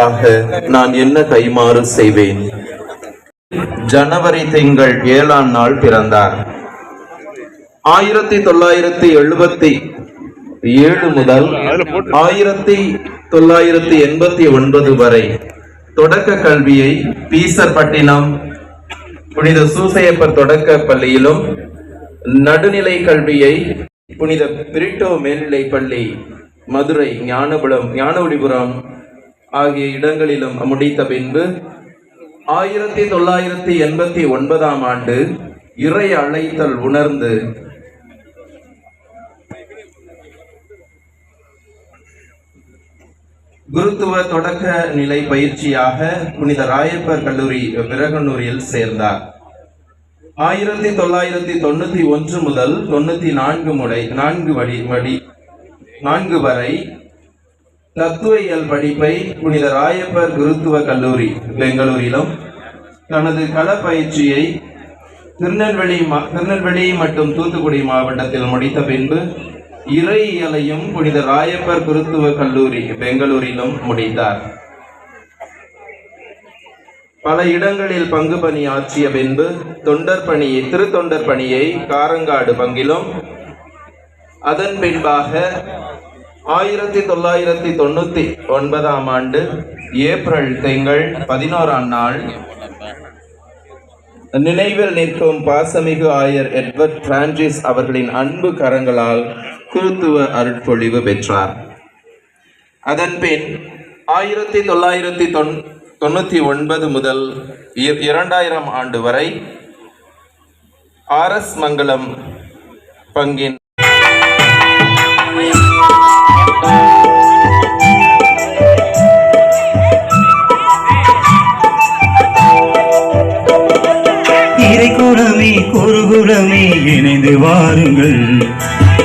இதற்காக நான் என்ன கைமாறு செய்வேன்? ஜனவரி திங்கள் ஏழாம் நாள் பிறந்தார். ஆயிரத்தி தொள்ளாயிரத்தி எழுபத்தி ஏழு முதல் ஆயிரத்தி தொள்ளாயிரத்தி எண்பத்தி ஒன்பது வரை தொடக்க கல்வியை பீசர்பட்டினம் புனித சூசையப்பர் தொடக்க பள்ளியிலும் நடுநிலை கல்வியை புனித பிரிட்டோ மேல்நிலை பள்ளி மதுரை ஞானபுரம் ஞானவடிபுரம் ஆகிய இடங்களிலும் முடித்த பின்பு ஆயிரத்தி தொள்ளாயிரத்தி எண்பத்தி ஒன்பதாம் ஆண்டு இறை அழைத்தல் உணர்ந்து குருத்துவ தொடக்க நிலை பயிற்சியாக புனித ராயப்பர் கல்லூரி விரகனூரில் சேர்ந்தார். ஆயிரத்தி தொள்ளாயிரத்தி தொண்ணூத்தி ஒன்று முதல் தொண்ணூத்தி நான்கு முறை நான்கு வடி வடி நான்கு வரை தத்துவியல் படிப்பை புனித ராயப்பர் குருத்துவ கல்லூரி பெங்களூரிலும் தனது கள பயிற்சியை திருநெல்வேலி மா- திருநெல்வேலி மற்றும் தூத்துக்குடி மாவட்டத்தில் முடித்த பின்பு இறையியலையும் புனித ராயப்பர் குருத்துவ கல்லூரி பெங்களூரிலும் முடித்தார். பல இடங்களில் பங்கு பணி ஆற்றிய பின்பு தொண்டர் பணியை திருத்தொண்டர் பணியை காரங்காடு பங்கிலும் அதன் பின்பாக ஆயிரத்தி தொள்ளாயிரத்தி தொண்ணூத்தி ஒன்பதாம் ஆண்டு ஏப்ரல் திங்கள் பதினோராம் நாள். நினைவில் நிற்கும் பாசமிகு ஆயர் எட்வர்ட் பிரான்சிஸ் அவர்களின் அன்பு கரங்களால் குருத்துவ அருட்பொழிவு பெற்றார். அதன்பின் ஆயிரத்தி தொள்ளாயிரத்தி தொன் தொண்ணூற்றி ஒன்பது முதல் இரண்டாயிரம் ஆண்டு வரை ஆர்எஸ் மங்கலம் பங்கின் இறைக்குலமே குருகுலமே இணைந்து வாருங்கள்.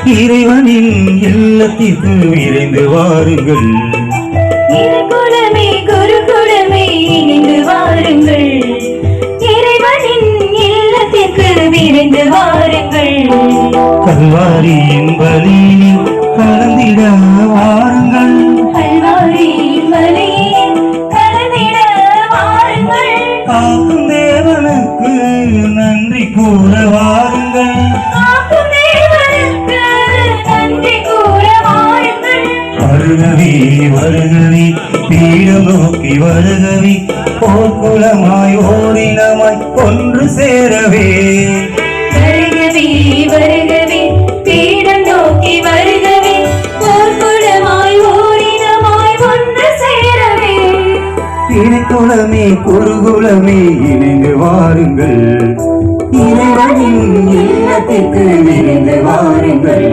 இறைவனின் இல்லத்திற்கு விரைந்து வாருங்கள். குலமே கூற வாருங்கள் வருகவி வருகவி பீடம் நோக்கி வருகவி போர்க்குளமாய் ஓரினமாய் ஒன்று சேரவே. வருகவே வருகவே பீடம் நோக்கி வருகவே போர்க்குளமாய் ஓரினமாய் ஒன்று சேரவே. திருக்குளமே குருகுலமே இணைந்து வாருங்கள். இறைவனின் இல்லத்திற்கு விரைந்து வாருங்கள்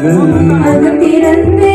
மகள் பிறந்து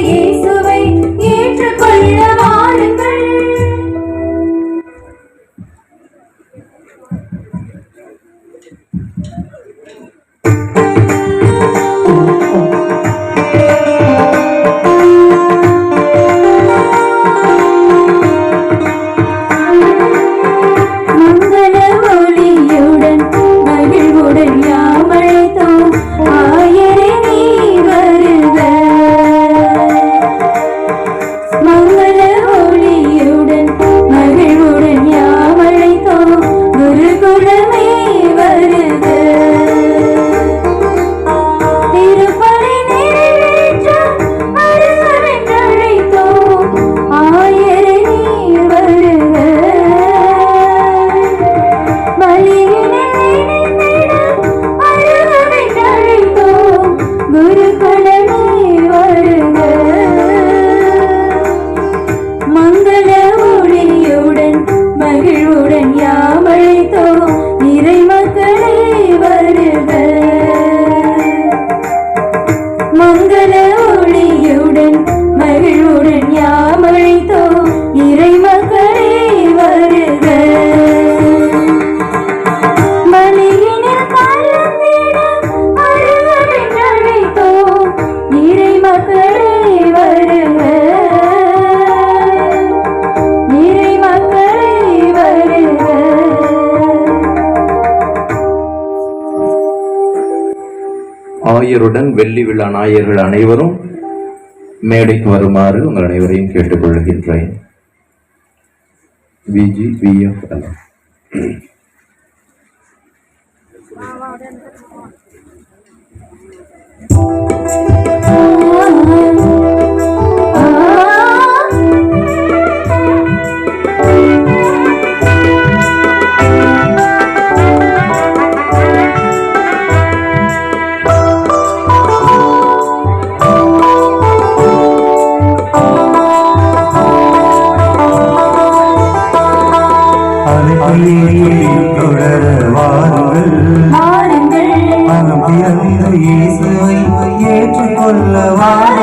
நாயருடன் வெள்ளி விழா நாயர்கள் அனைவரும் மேடைக்கு வருமாறு உங்கள் அனைவரையும் கேட்டுக்கொள்கின்றேன் V G P F Thank you. பள்ளியில் தொடர வாருங்கள். அவன் பிறந்த இயேசுவை ஏற்றுக்கொள்ள வாருங்கள்.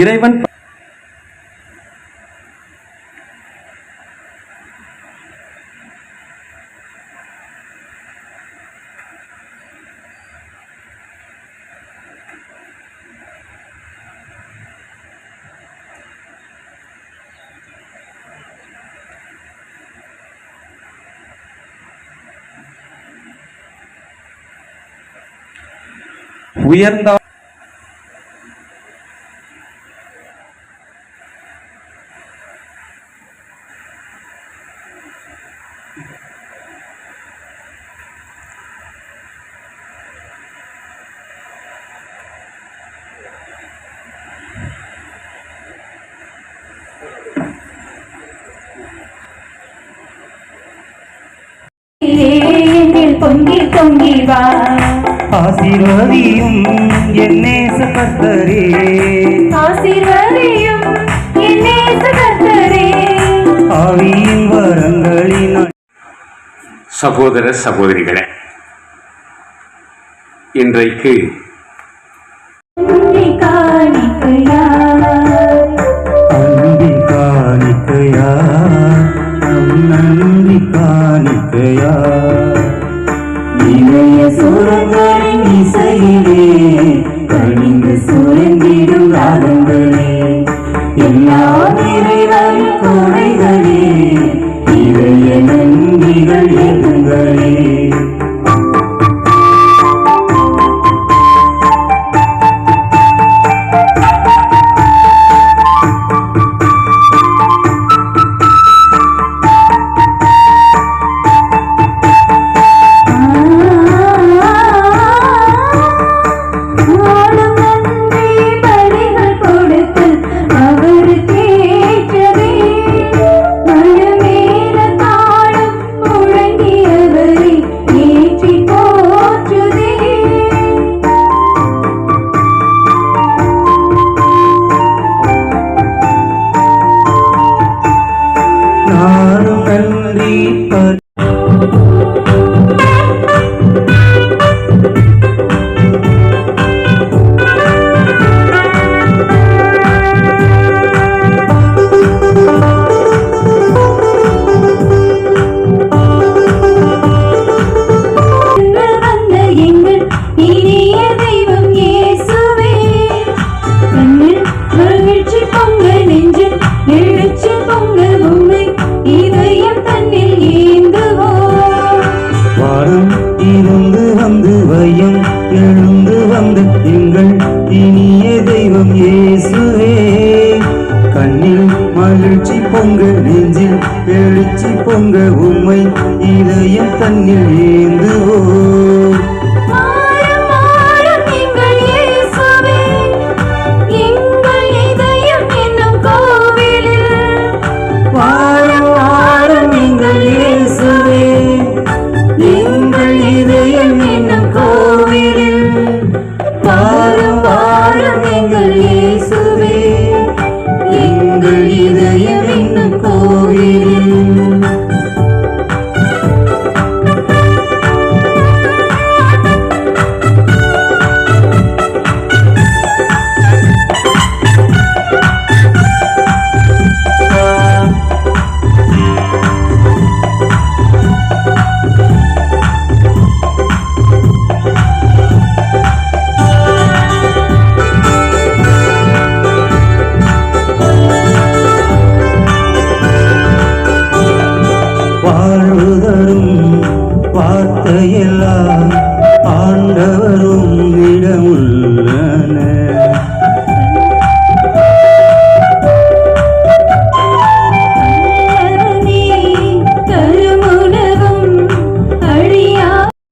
இறைவன் உயர்ந்த பொங்கி வா ஆசீர்வதியும் என் நேச கர்த்தரே ஆசீர்வதியும் என் நேச கர்த்தரே ஆவியின் வரங்களினால் சகோதர சகோதரிகளே இன்றைக்கு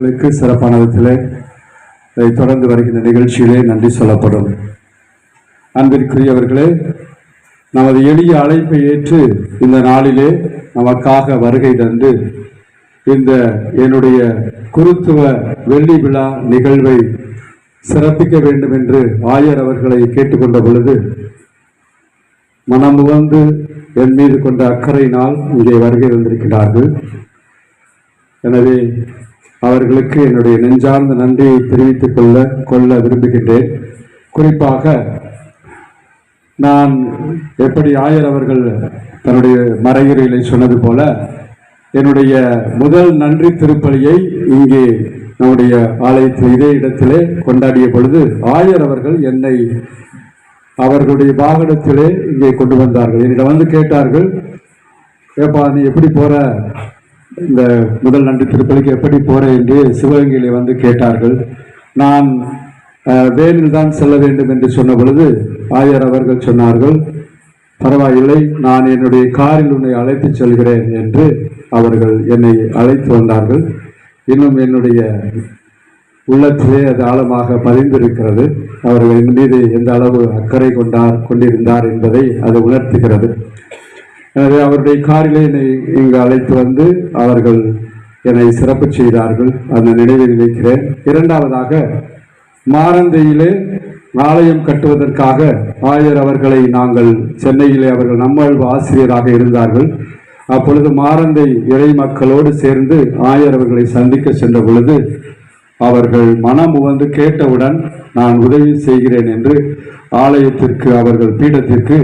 உங்களுக்கு சிறப்பான விதத்திலே இதை தொடர்ந்து வருகின்ற நிகழ்ச்சியிலே நன்றி சொல்லப்படும். அன்பிற்குரியவர்களே நமது எளிய அழைப்பை ஏற்று இந்த நாளிலே நமக்காக வருகை தந்து இந்த என்னுடைய குருத்துவ வெள்ளி விழா நிகழ்வை சிறப்பிக்க வேண்டும் என்று ஆயர் அவர்களை கேட்டுக்கொண்ட பொழுது மனமுவந்து என் மீது கொண்ட அக்கறையினால் இங்கே வருகை வந்திருக்கிறார்கள் எனவே அவர்களுக்கு என்னுடைய நெஞ்சார்ந்த நன்றியை தெரிவித்துக் கொள்ள கொள்ள விரும்புகின்றேன். குறிப்பாக நான் எப்படி ஆயர் அவர்கள் தன்னுடைய மறையுரையிலே சொன்னது போல என்னுடைய முதல் நன்றி திருப்பலியை இங்கே நம்முடைய ஆலயத்தில் இதே இடத்திலே கொண்டாடிய பொழுது ஆயர் அவர்கள் என்னை அவர்களுடைய வாகனத்திலே இங்கே கொண்டு வந்தார்கள். என்னிடம் வந்து கேட்டார்கள் ஏப்பா நீ எப்படி போற? இந்த முதல் நன்றி திருப்பலிக்கு எப்படி போகிறேன் என்று சிவகங்கையிலே வந்து கேட்டார்கள். நான் வேனில் தான் செல்ல வேண்டும் என்று சொன்ன பொழுது ஆயர் அவர்கள் சொன்னார்கள் பரவாயில்லை நான் என்னுடைய காரில் உன்னை அழைத்துச் செல்கிறேன் என்று அவர்கள் என்னை அழைத்து வந்தார்கள். இன்னும் என்னுடைய உள்ளத்திலே அது ஆழமாக பதிந்திருக்கிறது. அவர்கள் என் மீது எந்த அளவு அக்கறை கொண்டார் கொண்டிருந்தார் என்பதை அது உணர்த்துகிறது. எனவே அவருடைய காரிலே என்னை இங்கு அழைத்து வந்து அவர்கள் என்னை சிறப்பு செய்தார்கள். அந்த நினைவில் வைக்கிறேன் இரண்டாவதாக மாரந்தையிலே ஆலயம் கட்டுவதற்காக ஆயர் அவர்களை நாங்கள் சென்னையிலே அவர்கள் நம்மழ்வு ஆசிரியராக இருந்தார்கள். அப்பொழுது மாரந்தை இறை மக்களோடு சேர்ந்து ஆயர் அவர்களை சந்திக்க சென்ற பொழுது அவர்கள் மனம் உவந்து கேட்டவுடன் நான் உதவி செய்கிறேன் என்று ஆலயத்திற்கு அவர்கள் பீடத்திற்கு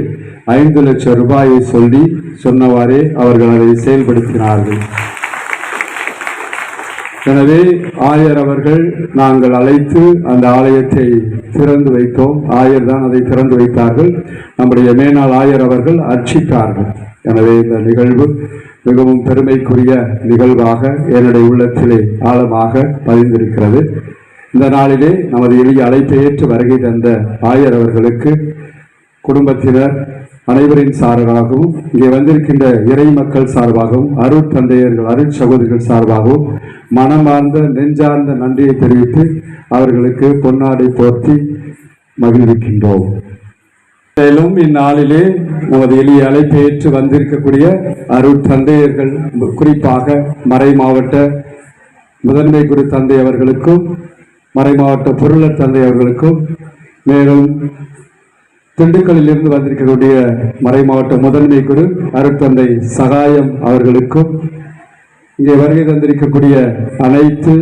ஐந்து லட்சம் ரூபாயை சொல்லி சொன்னவாறே அவர்கள் அதை செயல்படுத்தினார்கள். எனவே ஆயர் அவர்கள் நாங்கள் அழைத்து அந்த ஆலயத்தை திறந்து வைத்தோம். ஆயர் தான் அதை திறந்து வைத்தார்கள். நம்முடைய மேனாள் ஆயர் அவர்கள் அர்ச்சித்தார்கள். எனவே இந்த நிகழ்வு மிகவும் பெருமைக்குரிய நிகழ்வாக என்னுடைய உள்ளத்திலே ஆழமாக பதிந்திருக்கிறது. இந்த நாளிலே நமது எளிய அழைப்பை ஏற்று வருகை தந்த ஆயர் அவர்களுக்கு குடும்பத்தினர் அனைவரின் சார்பாகவும் இங்கே வந்திருக்கின்ற இறை மக்கள் சார்பாகவும் அருட்தந்தையர்கள் அருட் சகோதரிகள் சார்பாகவும் மனமார்ந்த நெஞ்சார்ந்த நன்றியை தெரிவித்து அவர்களுக்கு பொன்னாடை போர்த்தி மகிழ்விக்கின்றோம். மேலும் இந்நாளிலே நமது எளிய அழைப்பை ஏற்று வந்திருக்கக்கூடிய அருட்தந்தையர்கள் குறிப்பாக மறை மாவட்ட முதன்மை குரு தந்தை அவர்களுக்கும் மறைமாவட்ட பொருளர் தந்தை அவர்களுக்கும் மேலும் திண்டுக்கல்லில் இருந்து வந்திருக்கக்கூடிய மறைமாவட்ட முதன்மை குரு அருட்தந்தை சகாயம் அவர்களுக்கும் இங்கே வருகை தந்திருக்கக்கூடிய அனைத்து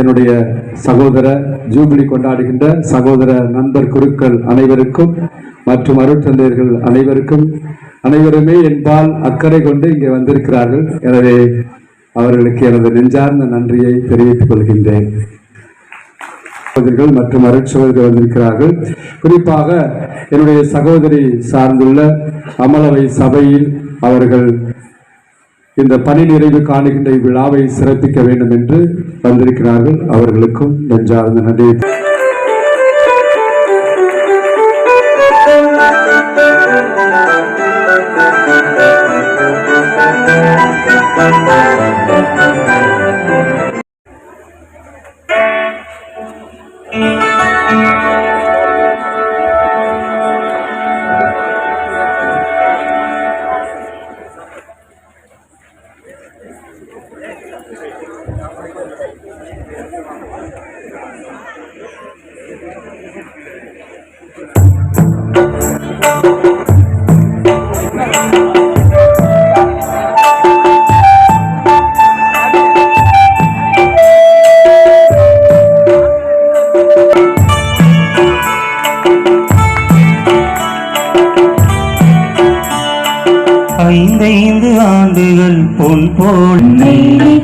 என்னுடைய சகோதர ஜூபிலி கொண்டாடுகின்ற சகோதர நண்பர் குருக்கள் அனைவருக்கும் மற்றும் அருட்தந்தையர்கள் அனைவருக்கும் அனைவருமே என்பால் அக்கறை கொண்டு இங்கே வந்திருக்கிறார்கள். எனவே அவர்களுக்கு எனது நெஞ்சார்ந்த நன்றியை தெரிவித்துக் கொள்கின்றேன். சகோதரிகள் மற்றும் அருட்சகோதரிகள் வந்திருக்கிறார்கள். குறிப்பாக என்னுடைய சகோதரி சார்ந்துள்ள அமலவை சபையில் அவர்கள் இந்த பணி நிறைவு காணுகின்ற இவ்விழாவை சிறப்பிக்க வேண்டும் என்று வந்திருக்கிறார்கள். அவர்களுக்கும் நெஞ்சார்ந்த நன்றி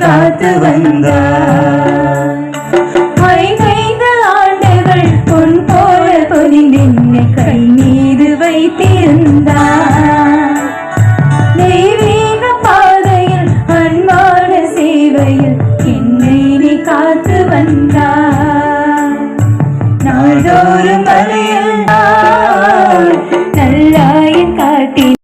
காத்து வந்தார்